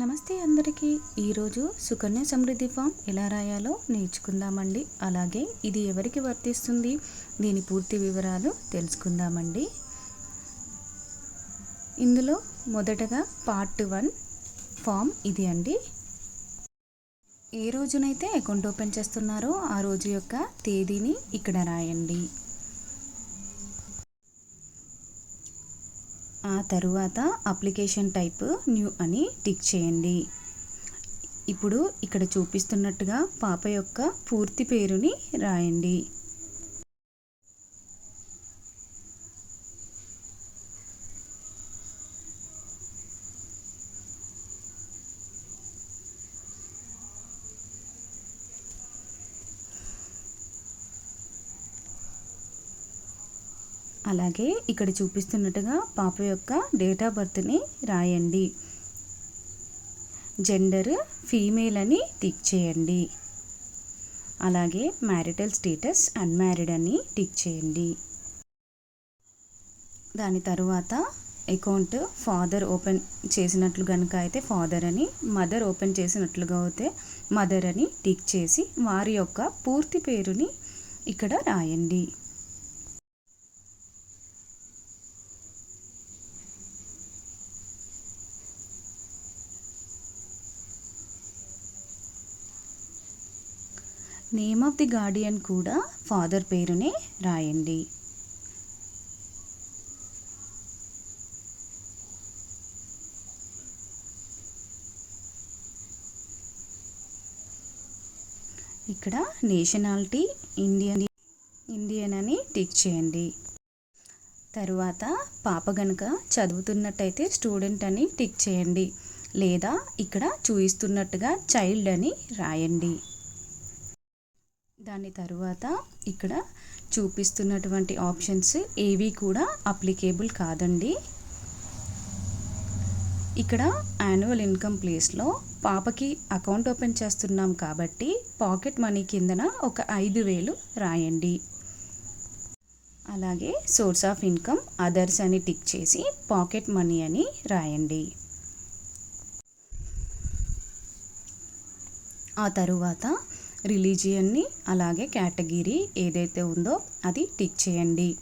నమస్తే అందరికీ. ఈరోజు సుకన్య సమృద్ధి ఫామ్ ఎలా రాయాలో నేర్చుకుందామండి. అలాగే ఇది ఎవరికి వర్తిస్తుంది? దీని పూర్తి వివరాలు తెలుసుకుందామండి. ఇందులో మొదటగా పార్ట్ వన్ ఫామ్ ఇది అండి. ఏ రోజునైతే అకౌంట్ ఓపెన్ చేస్తున్నారో ఆ రోజు యొక్క తేదీని ఇక్కడ రాయండి. ఆ తరువాత అప్లికేషన్ టైప్ న్యూ అని టిక్ చేయండి. ఇప్పుడు ఇక్కడ చూపిస్తున్నట్టుగా పాప యొక్క పూర్తి పేరుని రాయండి. అలాగే ఇక్కడ చూపిస్తున్నట్టుగా పాప యొక్క డేట్ ఆఫ్ బర్త్ని రాయండి. జెండర్ ఫీమేల్ అని టిక్ చేయండి. అలాగే మ్యారిటల్ స్టేటస్ అన్మ్యారీడ్ అని టిక్ చేయండి. దాని తర్వాత అకౌంట్ ఫాదర్ ఓపెన్ చేసినట్లు కనుక అయితే ఫాదర్ అని మదర్ ఓపెన్ చేసినట్లుగా అయితే మదర్ అని టిక్ చేసి వారి యొక్క పూర్తి పేరుని ఇక్కడ రాయండి. నేమ్ ఆఫ్ ది గార్డియన్ కూడా ఫాదర్ పేరునే రాయండి. ఇక్కడ నేషనాలిటీ ఇండియన్ ఇండియన్ అని టిక్ చేయండి. తరువాత పాప గనుక చదువుతున్నట్టయితే స్టూడెంట్ అని టిక్ చేయండి. లేదా ఇక్కడ చూపిస్తున్నట్టుగా చైల్డ్ అని రాయండి. దాని తరువాత ఇక్కడ చూపిస్తున్నటువంటి ఆప్షన్స్ ఏవి కూడా అప్లికేబుల్ కాదండి. ఇక్కడ యాన్యువల్ ఇన్కమ్ ప్లేస్లో పాపకి అకౌంట్ ఓపెన్ చేస్తున్నాం కాబట్టి పాకెట్ మనీ కిందన ఒక ఐదు వేలు రాయండి. అలాగే సోర్స్ ఆఫ్ ఇన్కమ్ అదర్స్ అని టిక్ చేసి పాకెట్ మనీ అని రాయండి. ఆ తరువాత రిలీజియన్ని అలాగే కేటగిరీ ఏదైతే ఉందో అది టిక్ చేయండి.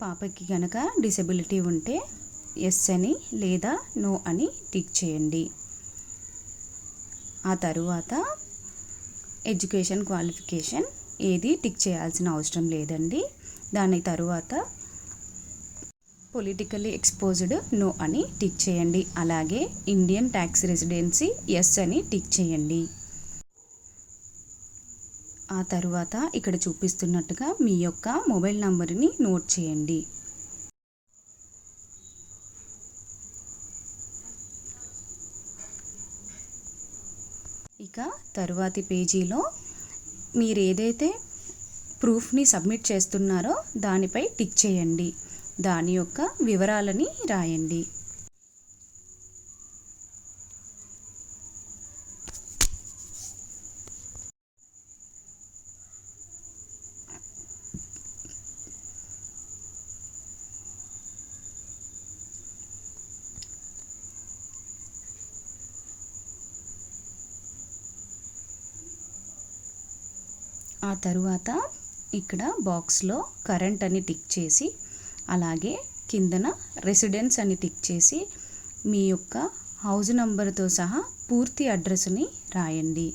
పాపకి కనుక డిసెబిలిటీ ఉంటే ఎస్ అని లేదా నో అని టిక్ చేయండి. ఆ తరువాత ఎడ్యుకేషన్ క్వాలిఫికేషన్ ఏది టిక్ చేయాల్సిన అవసరం లేదండి. దాని తరువాత పొలిటికల్లీ ఎక్స్పోజ్డ్ నో అని టిక్ చేయండి. అలాగే ఇండియన్ ట్యాక్స్ రెసిడెన్సీ ఎస్ అని టిక్ చేయండి. ఆ తరువాత ఇక్కడ చూపిస్తున్నట్టుగా మీ యొక్క మొబైల్ నంబర్ని నోట్ చేయండి. ఇక తరువాతి పేజీలో మీరు ఏదైతే ప్రూఫ్ని సబ్మిట్ చేస్తున్నారో దానిపై టిక్ చేయండి. దాని యొక్క వివరాలని రాయండి. ఆ తరువాత ఇక్కడ బాక్స్లో కరెంట్ అని టిక్ చేసి అలాగే కిందన రెసిడెన్స్ అని టిక్ చేసి మీ యొక్క హౌస్ నంబర్తో సహా పూర్తి అడ్రస్ని రాయండి.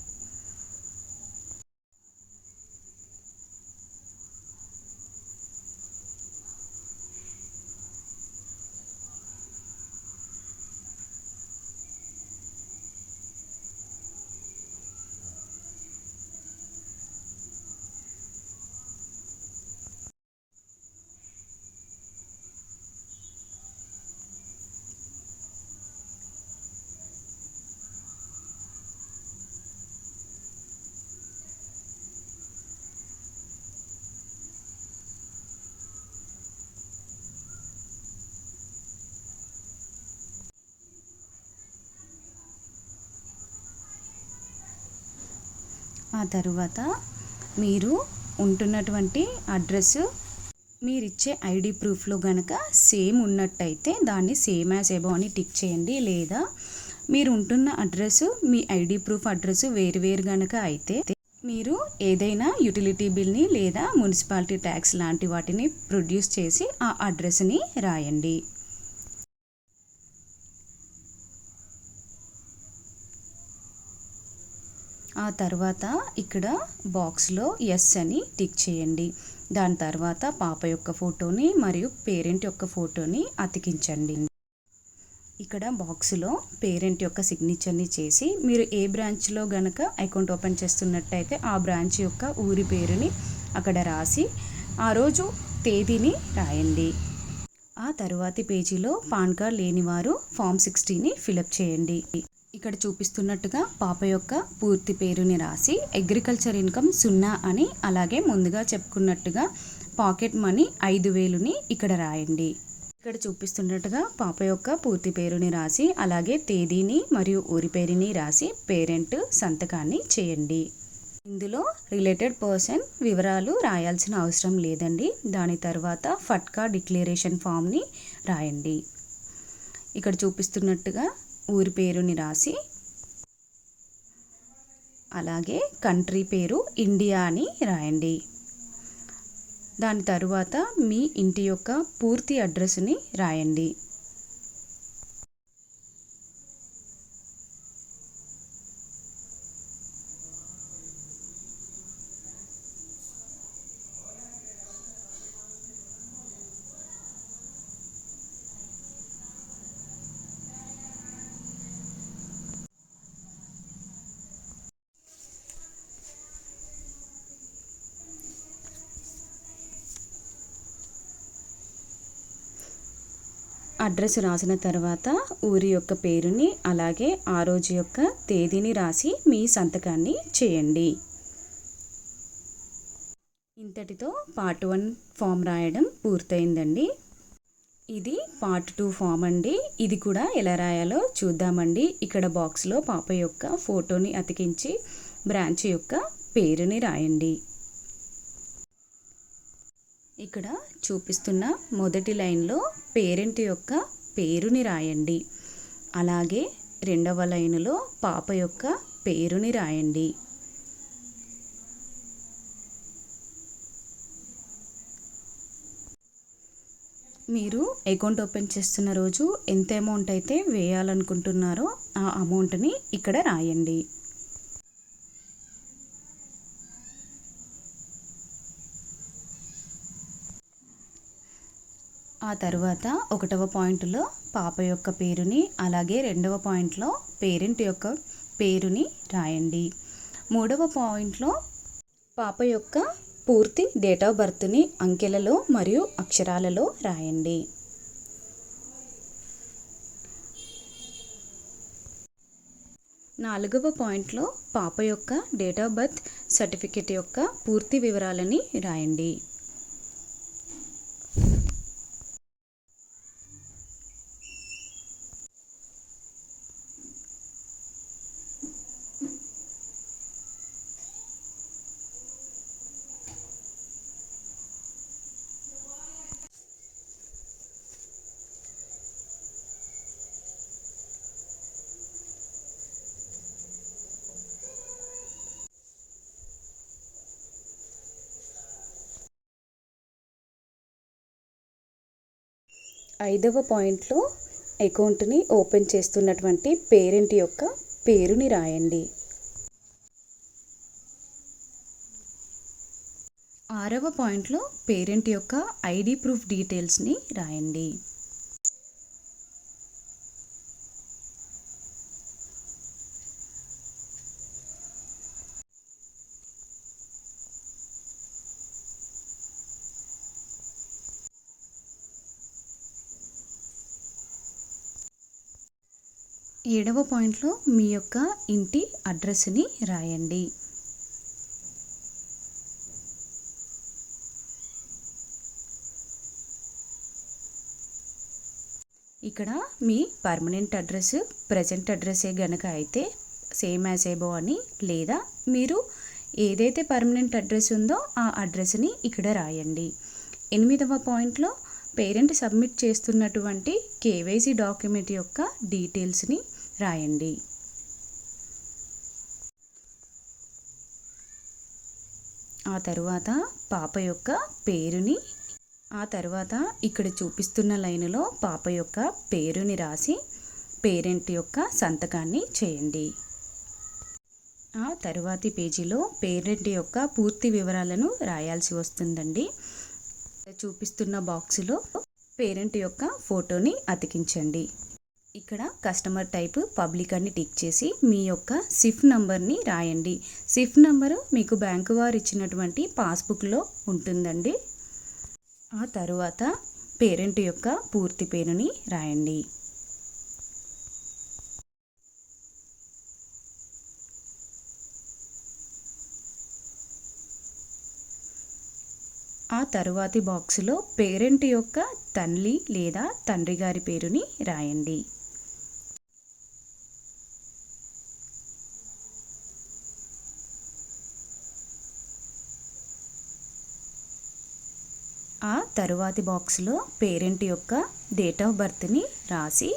తరువాత మీరు ఉంటున్నటువంటి అడ్రస్ మీరిచ్చే ఐడి ప్రూఫ్లో గనక సేమ్ ఉన్నట్టయితే దాన్ని సేమ్ యాజ్ ఎబో అని టిక్ చేయండి. లేదా మీరు ఉంటున్న అడ్రస్ మీ ఐడి ప్రూఫ్ అడ్రస్ వేరు వేరు గనక అయితే మీరు ఏదైనా యూటిలిటీ బిల్ని లేదా మున్సిపాలిటీ ట్యాక్స్ లాంటి వాటిని ప్రొడ్యూస్ చేసి ఆ అడ్రస్ని రాయండి. ఆ తర్వాత ఇక్కడ బాక్స్లో ఎస్ అని టిక్ చేయండి. దాని తర్వాత పాప యొక్క ఫోటోని మరియు పేరెంట్ యొక్క ఫోటోని అతికించండి. ఇక్కడ బాక్స్లో పేరెంట్ యొక్క సిగ్నేచర్ని చేసి మీరు ఏ బ్రాంచ్లో గనక అకౌంట్ ఓపెన్ చేస్తున్నట్టయితే ఆ బ్రాంచ్ యొక్క ఊరి పేరుని అక్కడ రాసి ఆ రోజు తేదీని రాయండి. ఆ తరువాతి పేజీలో పాన్ కార్డ్ లేనివారు ఫామ్ సిక్స్టీని ఫిలప్ చేయండి. ఇక్కడ చూపిస్తున్నట్టుగా పాప యొక్క పూర్తి పేరుని రాసి అగ్రికల్చర్ ఇన్కమ్ సున్నా అని అలాగే ముందుగా చెప్పుకున్నట్టుగా పాకెట్ మనీ ఐదు వేలుని ఇక్కడ రాయండి. ఇక్కడ చూపిస్తున్నట్టుగా పాప యొక్క పూర్తి పేరుని రాసి అలాగే తేదీని మరియు ఊరి పేరుని రాసి పేరెంట్ సంతకాన్ని చేయండి. ఇందులో రిలేటెడ్ పర్సన్ వివరాలు రాయాల్సిన అవసరం లేదండి. దాని తర్వాత ఫట్కా డిక్లరేషన్ ఫామ్ని రాయండి. ఇక్కడ చూపిస్తున్నట్టుగా ఊరి పేరుని రాసి అలాగే కంట్రీ పేరు ఇండియా అని రాయండి. దాని తరువాత మీ ఇంటి యొక్క పూర్తి అడ్రస్ని రాయండి. అడ్రస్ రాసిన తర్వాత ఊరి యొక్క పేరుని అలాగే ఆ రోజు యొక్క తేదీని రాసి మీ సంతకాన్ని చేయండి. ఇంతటితో పార్ట్ వన్ ఫామ్ రాయడం పూర్తయిందండి. ఇది పార్ట్ టూ ఫామ్ అండి. ఇది కూడా ఎలా రాయాలో చూద్దామండి. ఇక్కడ బాక్స్లో పాప యొక్క ఫోటోని అతికించి బ్రాంచ్ యొక్క పేరుని రాయండి. ఇక్కడ చూపిస్తున్న మొదటి లైన్లో పేరెంట్ యొక్క పేరుని రాయండి. అలాగే రెండవ లైనులో పాప యొక్క పేరుని రాయండి. మీరు అకౌంట్ ఓపెన్ చేస్తున్న రోజు ఎంత అమౌంట్ అయితే వేయాలనుకుంటున్నారో ఆ అమౌంట్ని ఇక్కడ రాయండి. ఆ తర్వాత ఒకటవ పాయింట్లో పాప యొక్క పేరుని అలాగే రెండవ పాయింట్లో పేరెంట్ యొక్క పేరుని రాయండి. మూడవ పాయింట్లో పాప యొక్క పూర్తి డేట్ ఆఫ్ బర్త్ని అంకెలలో మరియు అక్షరాలలో రాయండి. నాలుగవ పాయింట్లో పాప యొక్క డేట్ ఆఫ్ బర్త్ సర్టిఫికేట్ యొక్క పూర్తి వివరాలని రాయండి. ఐదవ పాయింట్లో అకౌంట్ని ఓపెన్ చేస్తున్నటువంటి పేరెంట్ యొక్క పేరుని రాయండి. ఆరవ పాయింట్లో పేరెంట్ యొక్క ఐడి ప్రూఫ్ డీటెయిల్స్ని రాయండి. ఏడవ పాయింట్లో మీ యొక్క ఇంటి అడ్రస్ని రాయండి. ఇక్కడ మీ పర్మనెంట్ అడ్రస్ ప్రజెంట్ అడ్రస్సే గనక అయితే సేమ్ యాజ్ ఏబో అని లేదా మీరు ఏదైతే పర్మనెంట్ అడ్రస్ ఉందో ఆ అడ్రస్ని ఇక్కడ రాయండి. ఎనిమిదవ పాయింట్లో పేరెంట్ సబ్మిట్ చేస్తున్నటువంటి కేవైసీ డాక్యుమెంట్ యొక్క డీటెయిల్స్ని రాయండి. ఆ తరువాత పాప యొక్క పేరుని ఆ తర్వాత ఇక్కడ చూపిస్తున్న లైనులో పాప యొక్క పేరుని రాసి పేరెంట్ యొక్క సంతకాన్ని చేయండి. ఆ తరువాతి పేజీలో పేరెంట్ యొక్క పూర్తి వివరాలను రాయాల్సి వస్తుందండి. చూపిస్తున్న బాక్సులో పేరెంట్ యొక్క ఫోటోని అతికించండి. ఇక్కడ కస్టమర్ టైప్ పబ్లిక్ అని టిక్ చేసి మీ యొక్క సిఫ్ నంబర్ని రాయండి. సిఫ్ నంబరు మీకు బ్యాంకు వారు ఇచ్చినటువంటి పాస్బుక్లో ఉంటుందండి. ఆ తరువాత పేరెంట్ యొక్క పూర్తి పేరుని రాయండి. ఆ తరువాతి బాక్సులో పేరెంట్ యొక్క తల్లి లేదా తండ్రి గారి పేరుని రాయండి. ఆ తరువాతి బాక్స్లో పేరెంట్ యొక్క డేట్ ఆఫ్ బర్త్ని రాసి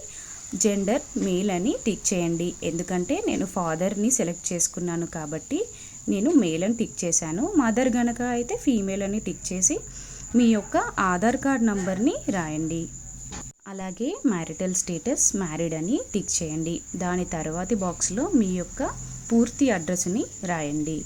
జెండర్ మేల్ అని టిక్ చేయండి. ఎందుకంటే నేను ఫాదర్ని సెలెక్ట్ చేసుకున్నాను కాబట్టి నేను మేల్ అని టిక్ చేశాను. మదర్ గనక అయితే ఫీమేల్ అని టిక్ చేసి మీ యొక్క ఆధార్ కార్డ్ నంబర్ని రాయండి. అలాగే మ్యారిటల్ స్టేటస్ మ్యారీడ్ అని టిక్ చేయండి. దాని తర్వాతి బాక్స్లో మీ యొక్క పూర్తి అడ్రస్ని రాయండి.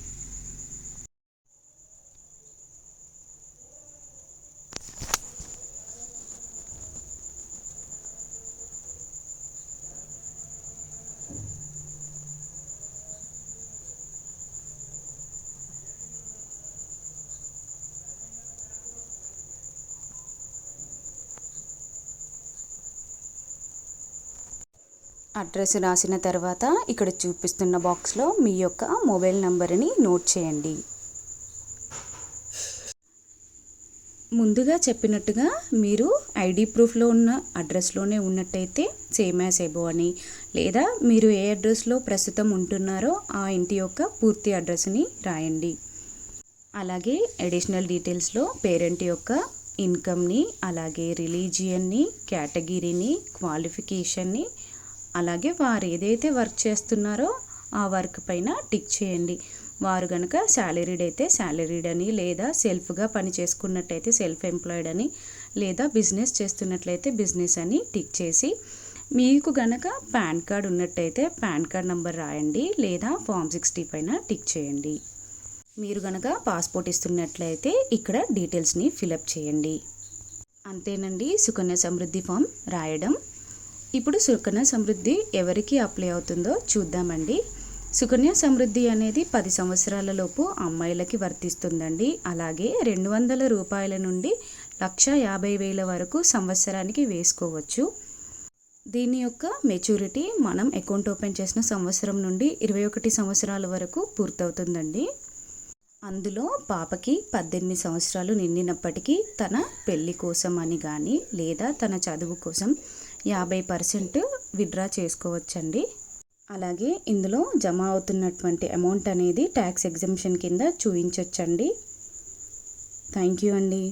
అడ్రస్ రాసిన తర్వాత ఇక్కడ చూపిస్తున్న బాక్స్లో మీ యొక్క మొబైల్ నంబర్ని నోట్ చేయండి. ముందుగా చెప్పినట్టుగా మీరు ఐడి ప్రూఫ్లో ఉన్న అడ్రస్లోనే ఉన్నట్టయితే సేమ్ యాజ్ ఎబో అని. లేదా మీరు ఏ అడ్రస్లో ప్రస్తుతం ఉంటున్నారో ఆ ఇంటి యొక్క పూర్తి అడ్రస్ని రాయండి. అలాగే అడిషనల్ డీటెయిల్స్లో పేరెంట్ యొక్క ఇన్కమ్ని అలాగే రిలీజియన్ని కేటగిరీని క్వాలిఫికేషన్ని అలాగే వారు ఏదైతే వర్క్ చేస్తున్నారో ఆ వర్క్ పైన టిక్ చేయండి. వారు కనుక శాలరీడ్ అయితే శాలరీడ్ అని లేదా సెల్ఫ్గా పని చేసుకున్నట్టయితే సెల్ఫ్ ఎంప్లాయిడ్ అని లేదా బిజినెస్ చేస్తున్నట్లయితే బిజినెస్ అని టిక్ చేసి మీకు గనక పాన్ కార్డ్ ఉన్నట్టయితే పాన్ కార్డ్ నెంబర్ రాయండి లేదా ఫామ్ సిక్స్టీ పైన టిక్ చేయండి. మీరు గనక పాస్పోర్ట్ ఇస్తున్నట్లయితే ఇక్కడ డీటెయిల్స్ని ఫిలప్ చేయండి. అంతేనండి. సుకన్య సమృద్ధి ఫామ్ రాయడం. ఇప్పుడు సుకన్య సమృద్ధి ఎవరికి అప్లై అవుతుందో చూద్దామండి. సుకన్య సమృద్ధి అనేది పది సంవత్సరాల లోపు అమ్మాయిలకి వర్తిస్తుందండి. అలాగే రెండు వందల రూపాయల నుండి లక్ష యాభై వేల వరకు సంవత్సరానికి వేసుకోవచ్చు. దీని యొక్క మెచ్యూరిటీ మనం అకౌంట్ ఓపెన్ చేసిన సంవత్సరం నుండి ఇరవై ఒకటి సంవత్సరాల వరకు పూర్తవుతుందండి. అందులో పాపకి పద్దెనిమిది సంవత్సరాలు నిండినప్పటికీ తన పెళ్ళి కోసం అని కానీ లేదా తన చదువు కోసం యాభై పర్సెంట్ విత్డ్రా చేసుకోవచ్చండి. అలాగే ఇందులో జమ అవుతున్నటువంటి అమౌంట్ అనేది ట్యాక్స్ ఎగ్జంప్షన్ కింద చూపించవచ్చండి థ్యాంక్ యూ అండి.